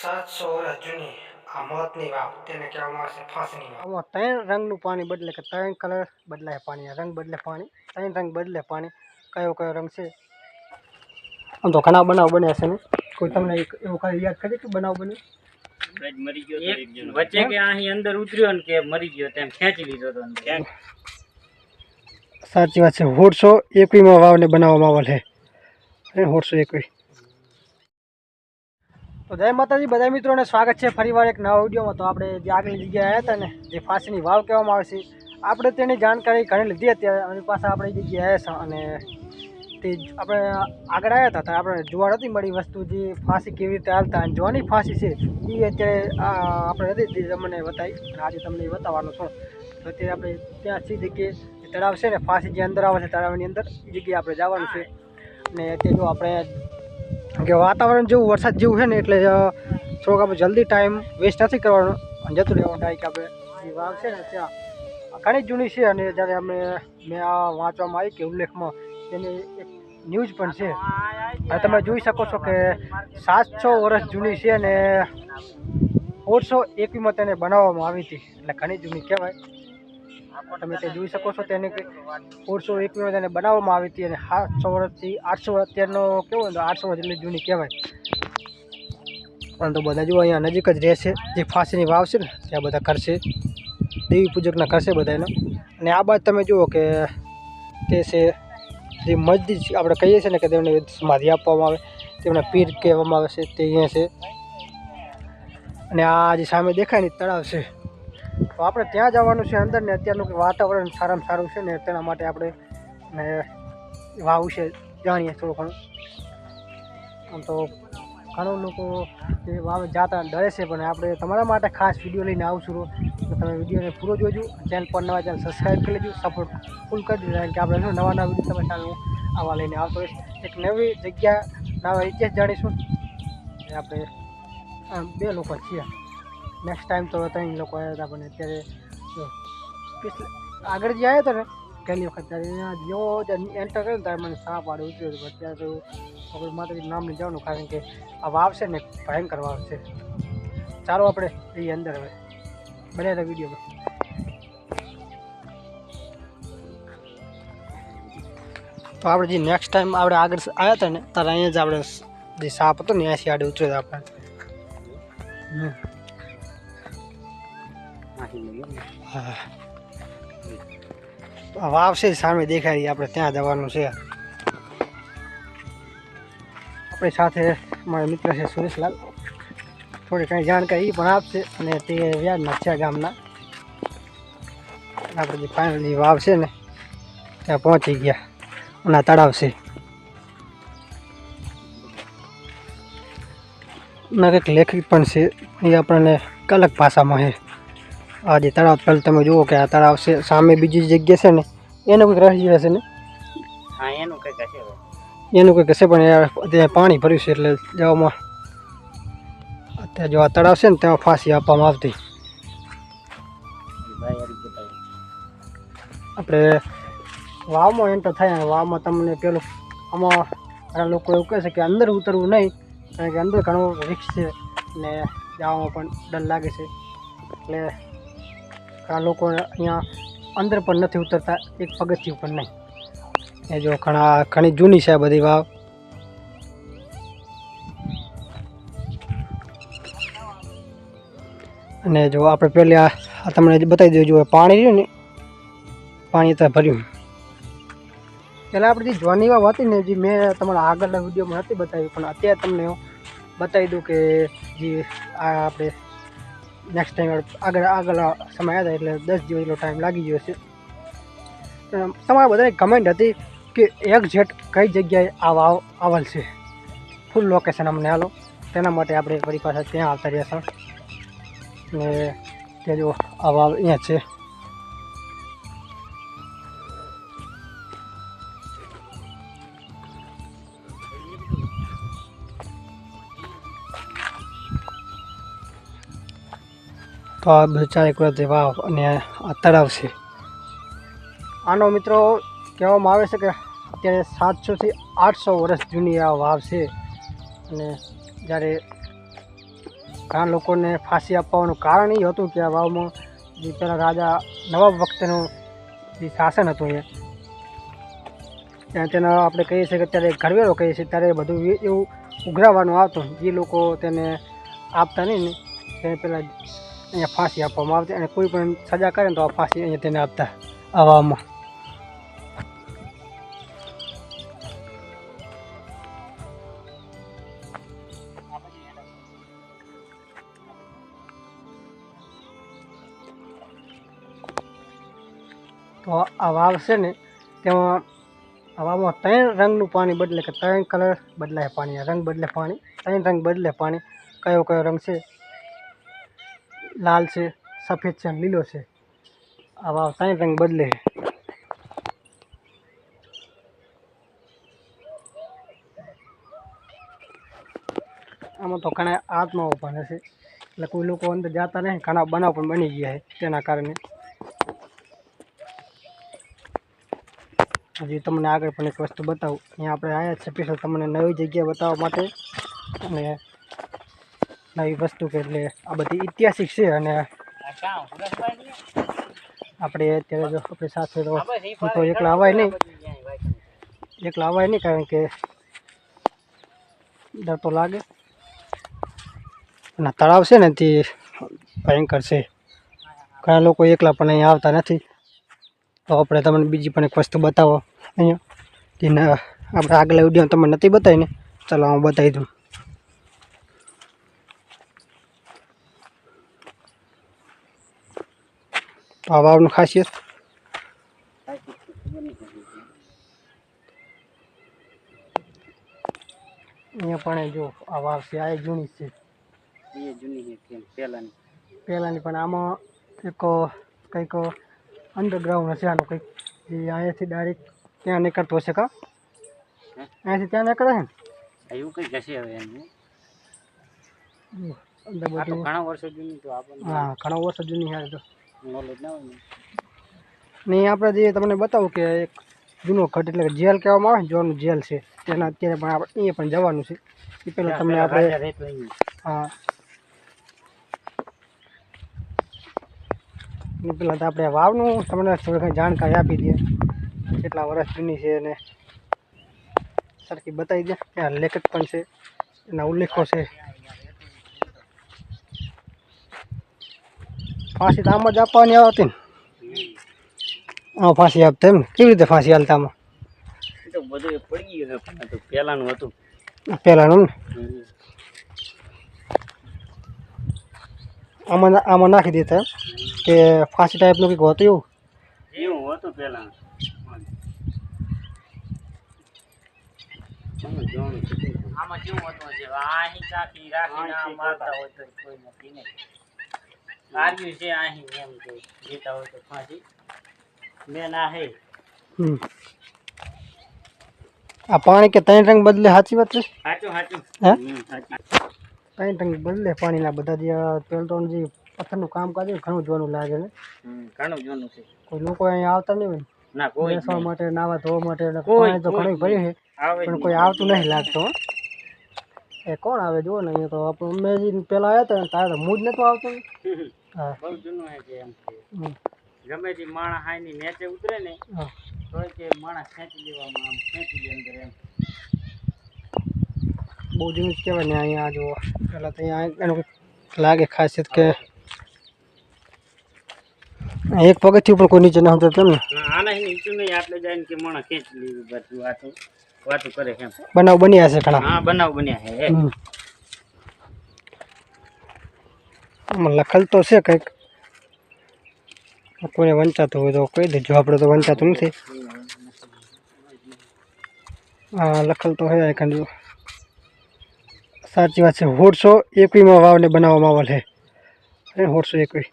સાતસો જૂની આ મોતની વાવ તેને કહેવામાં આવે છે ફાંસની વાવ. આમાં ત્રણ રંગનું પાણી બદલે કે ત્રણ કલર બદલાય પાણી રંગ બદલે પાણી ત્રણ રંગ બદલે પાણી કયો કયો રંગ છે? આમ તો ઘણા બનાવ બન્યા છે ને. કોઈ તમને એક એવું કાંઈ યાદ કરી કે બનાવ બન્યો? વચ્ચે કે અહીં અંદર ઉતર્યો ને કે મરી ગયો તેમ ખેંચી લીધો તો સાચી વાત છે. હોડસો એકવીમાં વાવને બનાવવામાં આવેલ છે. હોડસો એકવી તો જય માતાજી બધા મિત્રોને સ્વાગત છે ફરીવાર એક નવા વિડીયોમાં. તો આપણે જે આગલી જગ્યાએ આવ્યા હતા ને, જે ફાંસીની વાવ કહેવામાં આવે છે, આપણે તેની જાણકારી ઘણી લીધી અત્યારે. અમારી પાસે આપણે જગ્યાએ આવ્યા અને તે આપણે આગળ આવ્યા હતા આપણે જોવા નથી મળી વસ્તુ જે ફાંસી કેવી રીતે હાલતા અને જોવાની ફાંસી છે એ અત્યારે આપણે નથી તમને મને બતાવી આજે તમને બતાવવાનું છું. તો અત્યારે આપણે ત્યાં સી જગ્યાએ તળાવ છે ને, ફાંસી જે અંદર આવે છે તળાવની અંદર, એ જગ્યાએ આપણે જવાનું છે. અને તે જો આપણે કે વાતાવરણ જેવું, વરસાદ જેવું છે ને, એટલે થોડોક આપણે જલ્દી ટાઈમ વેસ્ટ નથી કરવાનો અને જતું રહેવાનું. થાય આપણે જે છે ને, ત્યાં ઘણી જૂની છે અને જ્યારે અમે, મેં આ વાંચવામાં આવી કે ઉલ્લેખમાં, તેની એક ન્યૂઝ પણ છે. અને તમે જોઈ શકો છો કે સાતસો વર્ષ જૂની છે અને ઓળસો એકવીમાં તેને બનાવવામાં આવી હતી. એટલે ઘણી જૂની કહેવાય. તમે તે જોઈ શકો છો, તેને ઓળસો એકવીમાં તેને બનાવવામાં આવી હતી અને સાતસો વર્ષથી આઠસો અત્યારનો કેવો ને તો આઠસો વર્ષ એટલે જૂની કહેવાય. પરંતુ બધા જો અહીંયા નજીક જ રહેશે, જે ફાંસીની વાવ છે ને, ત્યાં બધા કરશે. દેવી પૂજકના કરશે બધા એનો અને આ બાદ તમે જુઓ કે તે છે જે મસ્જિદ આપણે કહીએ છીએ ને કે તેમને સમાધિ આપવામાં આવે, તેમને પીર કહેવામાં આવે છે, તે અહીંયા છે. અને આ જે સામે દેખાય ને, તળાવ છે તો આપણે ત્યાં જવાનું છે અંદર ને અત્યારનું વાતાવરણ સારામાં સારું છે ને તેના માટે આપણે ને વાવ છે જાણીએ થોડું ઘણું. આમ તો ઘણા લોકો વાવ જાતા ડરે છે, પણ આપણે તમારા માટે ખાસ વીડિયો લઈને આવશું તો તમે વિડીયોને પૂરો જોજો, ચેનલ પર નવા ચેનલ સબસ્ક્રાઈબ કરી લેજો સપોર્ટ ફૂલ કરી દેજો, કારણ કે આપણે નવા નવા વીડિયો તમે ચાલુ આવા લઈને આવતો રહીશ. એક નવી જગ્યા, નવા ઇતિહાસ જાણીશું. આપણે બે લોકો છીએ. નેક્સ્ટ ટાઈમ તો ત્રણ લોકો આવ્યા હતા, પણ અત્યારે આગળ જે આવ્યો હતો ને, પહેલી વખત ત્યારે અહીંયા જેવો એન્ટર કર્યો ત્યારે મને સાપ આડે ઉતર્યો હતો અત્યારે તો આપણે માતાજી નામ નહીં જવાનું, કારણ કે આ આવશે ને ભયંકર છે. ચાલો આપણે એ અંદર હવે બને તો વિડીયોમાં તો આપણે જે નેક્સ્ટ ટાઈમ આપણે આગળ આવ્યા હતા ને, ત્યારે અહીંયા જ આપણે જે સાપ હતો ને એસી આડે ઉતર્યો હતો આપણે. હમ. હા. વાવ છે સામે દેખાય રહી આપણે ત્યાં જવાનું છે. આપણી સાથે મારા મિત્ર છે સુરેશલાલ. થોડી કંઈ જાણકારી પણ આપશે અને તે વ્યાજના છે ગામના. આપણે જે ફાઇનલ વાવ છે ને, ત્યાં પહોંચી ગયા. અને તળાવ છે. ના કંઈક પણ છે. એ આપણને અલગ ભાષામાં છે. આ જે તળાવ પહેલાં તમે જુઓ કે આ તળાવ છે સામે બીજી જગ્યા છે ને એનું કંઈક રહી હશે ને? હા એનું કંઈક હશે એનું કંઈક હશે પણ અત્યારે પાણી ભર્યું છે એટલે જવામાં. અત્યારે જો આ તળાવ છે ને ત્યાં ફાંસી આપવામાં આવતી. આપણે વાવમાં એન્ટર થાય અને વાવમાં તમને પેલું આમાં ઘણા લોકો એવું કહે છે કે અંદર ઉતરવું નહીં કારણ કે અંદર ઘણો રિક્સ છે ને જવામાં પણ ડર લાગે છે. એટલે ઘણા લોકો અહીંયા અંદર પણ નથી ઉતરતા, એક પગથિયું પણ નહીં. એ જો ઘણા, ઘણી જૂની છે બધી વાવ. અને જો આપણે પહેલી આ આ તમને બતાવી દેજો, જો પાણી રહ્યું ને, પાણી ત્યાં ભર્યું. પહેલાં આપણે જે જોવાની વાવ હતી ને, જે મેં તમારા આગળના વિડીયોમાં નથી બતાવી પણ અત્યારે તમને બતાવી દઉં કે જે આ આપણે નેક્સ્ટ ટાઈમ આગળ આગળ સમય આવ્યા એટલે દસ દિવસ એટલો ટાઈમ લાગી ગયો છે તમારા બધાની કમેન્ટ હતી કે એક્ઝેક્ટ કઈ જગ્યાએ આ આવેલ છે? ફૂલ લોકેશન અમને હાલો તેના માટે આપણે ફરી પાછા ત્યાં આવતા રહ્યા છે ને તે જો આ વાવ અહીંયા છે. તો આ બધું ચારેક વર્ષથી વાવ અને આ તળાવ છે. આનો મિત્રો કહેવામાં આવે છે કે અત્યારે સાતસોથી આઠસો વર્ષ જૂની આ વાવ છે અને જ્યારે ઘણા લોકોને ફાંસી આપવાનું કારણ એ હતું કે આ વાવમાં જે પેલા રાજા નવાબ વખતેનું જે શાસન હતું એ. ત્યાં તેનો આપણે કહીએ છીએ કે અત્યારે ઘરવેરો કહીએ છીએ, ત્યારે બધું એવું ઉઘરાવવાનું આવતું. જે લોકો તેને આપતા નહીં ને, તેને પહેલાં અહીંયા ફાંસી આપવામાં આવતી અને કોઈ પણ સજા કરે ને તો આ ફાંસી અહીંયા તેને આપતા આ વાવમાં તો આ વાવ છે ને, તેમાં આ વાવમાં ત્રણ રંગનું પાણી બદલે કે ત્રણ કલર બદલાય પાણી. રંગ બદલે પાણી, ત્રણ રંગ બદલે પાણી. કયો કયો રંગ છે? લાલ છે, સફેદ છે અને લીલો છે. આવા ત્રણ રંગ બદલે છે. આમાં તો ઘણા આત્માઓ પણ હશે. એટલે કોઈ લોકો અંદર જતા નહીં, ઘણા બનાવ પણ બની ગયા છે તેના કારણે. હજી તમને આગળ પણ એક વસ્તુ બતાવું. અહીંયા આપણે આવ્યા છે સ્પેશિયલ તમને નવી જગ્યા બતાવવા માટે અને નવી વસ્તુ કે એટલે આ બધી ઐતિહાસિક છે અને? આપણે અત્યારે જો આપણે સાથે તો હું તો એકલા અવાય નહીં. એકલા અવાય નહીં કારણ કે ડર તો લાગે. અને તળાવ છે ને તે ભયંકર છે. ઘણા લોકો એકલા પણ અહીંયા આવતા નથી. તો આપણે તમને બીજી પણ એક વસ્તુ બતાવો. અહીંયા. આપણે આગલા વીડિયો તમને નથી બતાવીને. ચાલો હું બતાવી દઉં. તો આ વાવનું ખાસિયત અહીંયા પણ જો આ વાવ છે આ એ જૂની છે એ જૂની છે કેમ પહેલાની. પહેલાંની પણ આમાં એક કંઈક અંડરગ્રાઉન્ડ હશે આનું કંઈક જે અહીંયાથી ડાયરેક્ટ ત્યાં નીકળતું હશે કા હે? અહીંયાથી ત્યાં નીકળે છે ને આ એવું કંઈક હશે હવે એનું. જો, અંદર આ તો બધું ઘણા વર્ષો જૂની તો આપણને હા ઘણા વર્ષો જૂની છે આ તો ના હોય ને. ને આપણે જે તમને બતાવું કે એક જૂનો ઘટ એટલે કે જેલ કહેવામાં આવે ને જોનું જેલ છે. તેના અત્યારે પણ આપણે અહીંયા પણ જવાનું છે. એ પહેલાં તમને આપણે. હા. એ પહેલાં તો આપણે વાવનું તમને થોડી કંઈ જાણકારી આપી દઈએ. કેટલા વર્ષ જૂની છે અને સરખી બતાવી દે. ત્યાં લેખક પણ છે. એના ઉલ્લેખો છે. ફાંસી તો આમ જ આપવાની આવતી ને આ ફાંસી આપતા એમ ને કેવી રીતે ફાંસી હાલતા આમાં એ તો બધું એ પડી ગયું છે પણ આ તો પહેલાનું હતું પહેલાંનું ને આમાં ના- આમાં નાખી દેતા એમ કે ફાંસી ટાઈપનું કંઈક હોતું એવું એવું હતું પહેલાનું આમાં કેવું હતું છે અહીં ચાકી રાખીને આમ મારતા હોય તો કોઈ નથી ને લાગ્યું છે અહીં એમ કે જીતા હોય તો ફાંસી. મેન આ હે. આ પાણી કે ત્રણ રંગ બદલે સાચી વાત છે? સાચું સાચું. હે? ત્રણ રંગ બદલે પાણીના બધા જે પેલટોન જે પથ્થરનું કામ કરે ઘણું જોવાનું લાગે ને ઘણું જોવાનું છે. કોઈ લોકો અહીંયા આવતા નહીં હોય. ના કોઈ બેસવા માટે નાવા ધોવા માટે પાણી તો ઘણું ભર્યું છે. પણ કોઈ આવતું નહીં લાગતું એ કોણ આવે જુઓ ને અહીંયા તો આપણે જે પહેલાં આવ્યા હતા ને તારે તો હું જ નહોતો આવતો. બહુ જૂનું હે કે એમ કે. ગમે તે માણસ હાઈની નીચે ઉતરે ને તો તોય કે માણસ ખેંચી લેવામાં આમ ખેંચી લે અંદર એમ. બહુ જૂનું કહેવાય ને અહીંયા જો એટલે તો અહીંયા એનું લાગે ખાસિયત કે એક પગથિયું પણ કોઈ નીચે ન હતું કેમ ને. આના નીચું નહીં આટલે જાય ને કે માણસ ખેંચી લીધું બધું વાતું વાતું કરે એમ. બનાવ બન્યા છે ઘણા. હા બનાવ બન્યા છે હમ. આમાં લખેલ તો છે કંઈક. કોઈને વંચાતું હોય તો કહી દેજો. આપણે તો વંચાતું નથી. હા લખેલ તો છે કંઈ જો સાચી વાત છે. હોડસો એકવીમાં વાવને બનાવવામાં આવેલ છે. હોડસો એકવી.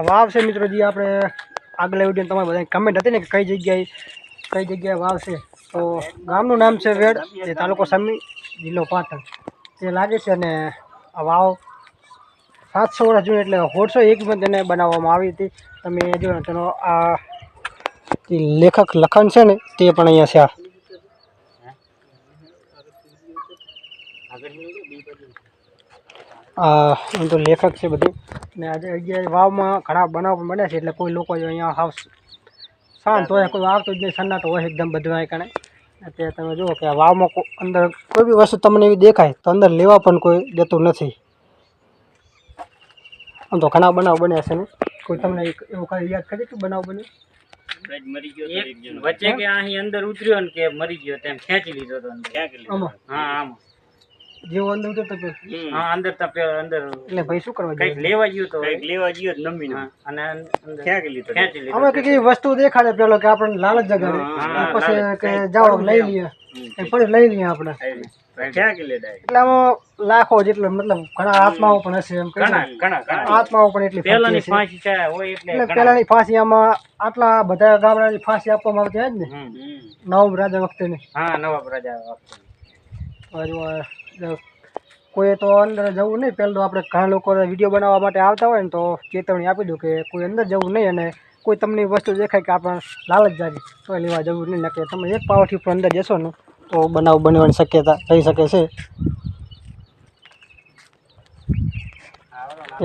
વાવ છે મિત્રો જે, આપણે આગલા વીડિયો તમારે બધાની કમેન્ટ હતી ને કે કઈ જગ્યાએ કઈ જગ્યાએ વાવ છે. તો ગામનું નામ છે વેડ, જે તાલુકો સમી જિલ્લો પાટણ. તે લાગે છે અને આ વાવ સાતસો વર્ષ જૂની એટલે હોળસો એકમાં તેને બનાવવામાં આવી હતી. તમે જો તેનો આ લેખક લખન છે ને તે પણ અહીંયા છે આ આગળ નહીં ગયો, બી બાજુ. આ એમ તો લેખક છે બધું. ને આજે અગિયાર વાવમાં ઘણા બનાવ પણ બન્યા છે એટલે કોઈ લોકો અહીંયા હાવ શાંત હોય કોઈ આવતું જ નહીં સન્નાટો હોય એકદમ બધું અહીં કણે. અત્યારે તમે જુઓ કે વાવમાં અંદર કોઈ બી વસ્તુ તમને એવી દેખાય તો અંદર લેવા પણ કોઈ દેતું નથી. આમ તો ઘણા બનાવ બન્યા છે ને. કોઈ તમને એવું કાંઈ યાદ કરી કે બનાવ બન્યો? વચ્ચે કે અહીં અંદર ઉતર્યો ને કે મરી ગયો તેમ ખેંચી લીધો હતો હા આમાં. જેવો અંદર ઉતરતો તપ્યો હા અંદર તપ્યો અંદર એટલે ભાઈ શું કરવા કંઈક લેવા ગયો તો લેવા ગયો નમી હા, અને ક્યાં ગઈ લીધો. ક્યાં લીધો. અમે કઈ વસ્તુ દેખાડે પેલો કે આપણને લાલચ જગાડે. હા, પછી કે જાઓ લઈ લઈએ. એ પછી લઈ લઈએ આપણે. ક્યાંક લેડાય એટલે આમાં લાખો જેટલો મતલબ ઘણા આત્માઓ પણ હશે એમ ઘણા ઘણા ઘણા. આત્માઓ પણ એટલી પેલાની ફાંસી છે. હોય એટલે પેલાની ફાંસી આમાં આટલા બધા ગામડાની ફાંસી આપવામાં આવતી હોય જ ને. નવમ રાજા વખતેની. હા નવાબ રાજા વખતે. કોઈએ તો અંદર જવું નહીં. પહેલાં તો આપણે ઘણા લોકો વીડિયો બનાવવા માટે આવતા હોય ને તો ચેતવણી આપી દઉં કે કોઈ અંદર જવું નહીં અને કોઈ તમને વસ્તુ દેખાય કે આપણને લાલચ જાગી. તો લેવા જવું નહીં. નકે તમે એક પાવરથી ઉપર અંદર જશો ને તો બનાવ બનવાની શક્યતા થઈ શકે છે.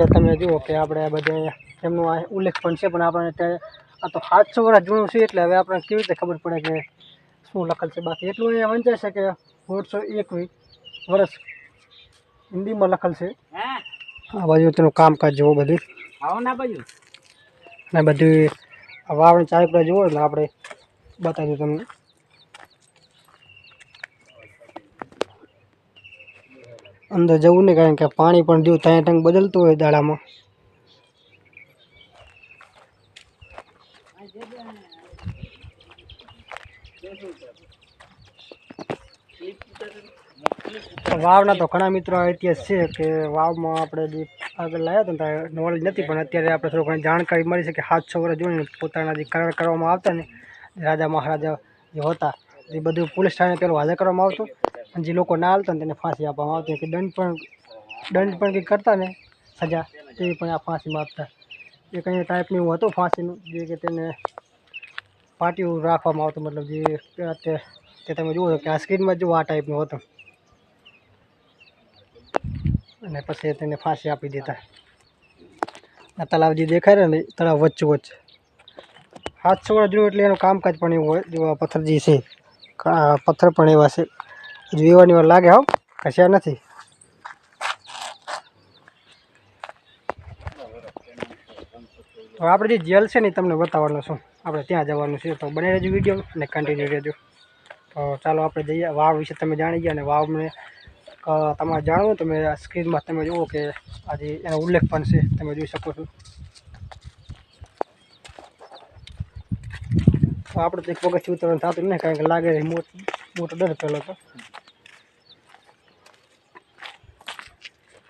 એ તમે જુઓ કે આપણે બધે એમનો ઉલ્લેખ પણ છે, પણ આપણે અત્યારે આ તો સાતસો વર્ષ જૂનું છે એટલે હવે આપણને કેવી રીતે ખબર પડે કે શું લખેલ છે. બાકી એટલું અહીંયા વંચાય છે કે દોઢસો એકવીસ વર્ષ હિન્દીમાં લખેલ છે. આ બાજુ તેનું કામકાજ જુઓ બધું. આવો ના બાજુ. અને બધું વાવણી ચારે પર જુઓ એટલે આપણે બતાવ્યું તમને. અંદર જવું નહીં કારણ કે પાણી પણ જો ત્યાં ટંગ બદલતું હોય દાડામાં. વાવના તો ઘણા મિત્રો ઇતિહાસ છે કે વાવમાં આપણે જે આગળ લાવ્યા હતા નોલેજ નથી, પણ અત્યારે આપણે થોડું ઘણી જાણકારી મળી છે કે સાતસો વર્ષ જોઈને પોતાના જે કરાર કરવામાં આવતા ને રાજા મહારાજા જે હતા, એ બધું પોલીસ સ્ટેશને પેલું હાજર કરવામાં આવતું. અને જે લોકો ના હાલતા ને તેને ફાંસી આપવામાં આવતી. કે દંડ પણ દંડ પણ કંઈક કરતા ને સજા, તે પણ આ ફાંસીમાં આપતા. એ કંઈ ટાઈપનું એવું હતું ફાંસીનું, જે કે તેને પાટિયું રાખવામાં આવતું, મતલબ જે તે તે તમે જુઓ કે આ સ્ક્રીનમાં જુઓ આ ટાઈપનું હતું. અને પછી તેને ફાંસી આપી દેતા. આ તળાવ જે દેખાય રહ્યો ને તળાવ વચ્ચે વચ્ચે. હાથસો વર્ષ જોયું એટલે એનું કામકાજ પણ એવું હોય, જેવા પથ્થર જે છે પથ્થર પણ એવા છે. હજુ વાર લાગે હો કશ્યા નથી. તો આપણે જે જેલ છે ને તમને બતાવવાનું છું. આપણે ત્યાં જવાનું છે. તો બને રહેજો વીડિયો અને કન્ટિન્યુ રહેજો. તો ચાલો આપણે જઈએ. વાવ વિશે તમે જાણી ગયા અને વાવ મને તમારે જાણવું તમે સ્ક્રીનમાં તમે જુઓ કે આજે એનો ઉલ્લેખ પણ છે, તમે જોઈ શકો છો. આપણે તો એક પગથિયું ઉતરણ થતું નહીં કારણ કે લાગે મોટો ડર પહેલો તો.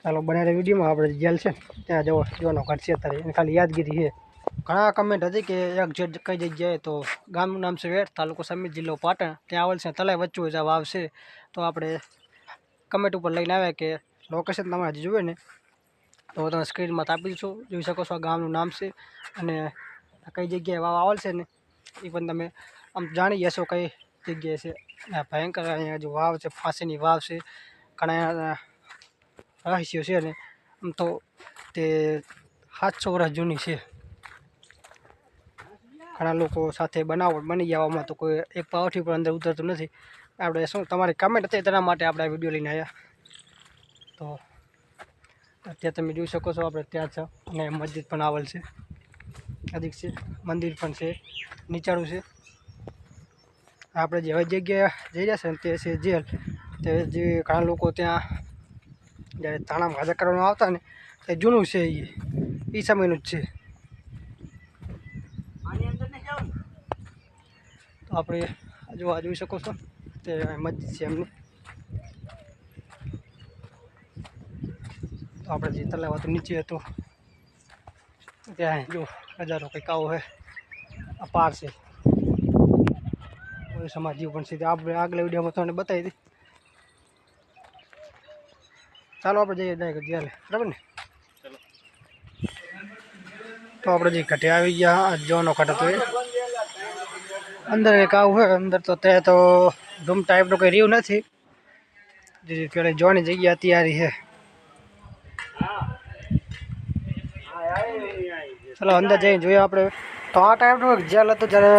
ચાલો બનાવેલા વિડીયોમાં. આપણે જેલ છે ત્યાં જવો, જોવાનો ઘર છે અત્યારે. એને ખાલી યાદગીરી છે. ઘણા કમેન્ટ હતી કે એક જે કઈ જગ્યાએ તો ગામનું નામ છે વેઠ તાલુકો સમિત જિલ્લો પાટણ. ત્યાં આવેલ છે તલાઈ વચ્ચે જ આવશે તો આપણે કમેન્ટ ઉપર લઈને આવ્યા કે લોકેશન તમારે હજી જોવે ને, તો તમે સ્ક્રીનમાં આપી દઈશું જોઈ શકો છો આ ગામનું નામ છે અને કઈ જગ્યાએ વાવ આવેલ છે ને, એ પણ તમે આમ જાણી જશો કઈ જગ્યાએ છે. અને ભયંકર અહીંયા જો વાવ છે, ફાંસીની વાવ છે. ઘણા રહસ્યો છે ને, આમ તો તે સાતસો વર્ષ જૂની છે. ઘણા લોકો સાથે બનાવટ બની જવામાં તો કોઈ એક પાવઠી પણ અંદર ઉતરતું નથી. આપણે શું, તમારી કમેન્ટ હતી તેના માટે આપણે આ વીડિયો લઈને આવ્યા તો અત્યારે તમે જોઈ શકો છો, આપણે ત્યાં છે અને મસ્જિદ પણ આવેલ છે. અધિક છે, મંદિર પણ છે નીચાળું છે. આપણે જે હવે જગ્યાએ જઈ રહ્યા છે તે છે જેલ. તે જે ઘણા લોકો ત્યાં જ્યારે થાણામાં હાજર કરવામાં આવતા ને, તે જૂનું છે એ એ સમયનું જ છે. તો આપણે જોવા જોઈ શકો છો. તે મસ્જિદ છે એમની તો આપણે જે તલાવ હતું નીચે હતું ત્યાં જો નજારો કંઈક આવો છે આ પાર છે જેવું પણ છે આપણે આગલા વિડીયોમાં તમને બતાવી હતી ચાલો આપણે જઈએ ડાયરેક્ટ જ્યારે બરાબર ને તો આપણે જે ઘટે આવી ગયા જોનો ઘટ હતો એ અંદર એક આવું હોય, અંદર તો તે તો રૂમ ટાઈપનું કંઈ રહ્યું નથી. જે પેલી જોવાની જગ્યા તૈયારી છે. ચલો, અંદર જઈને જોઈએ આપણે. તો આ ટાઈપનું એક જેલ હતું જ્યારે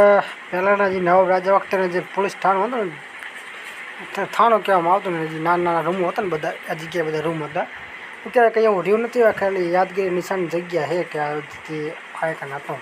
પહેલાંના જે નવાબ રાજા વખતે જે પોલીસ થાણું હતું ને થાણું કહેવામાં આવતું ને જે નાના નાના રૂમો હતા ને બધા, આ જગ્યાએ બધા રૂમ હતા. અત્યારે કંઈ એવું રહ્યું નથી ખાલી યાદગીરી નિશાન જગ્યા છે કે આ જે આ એક હતો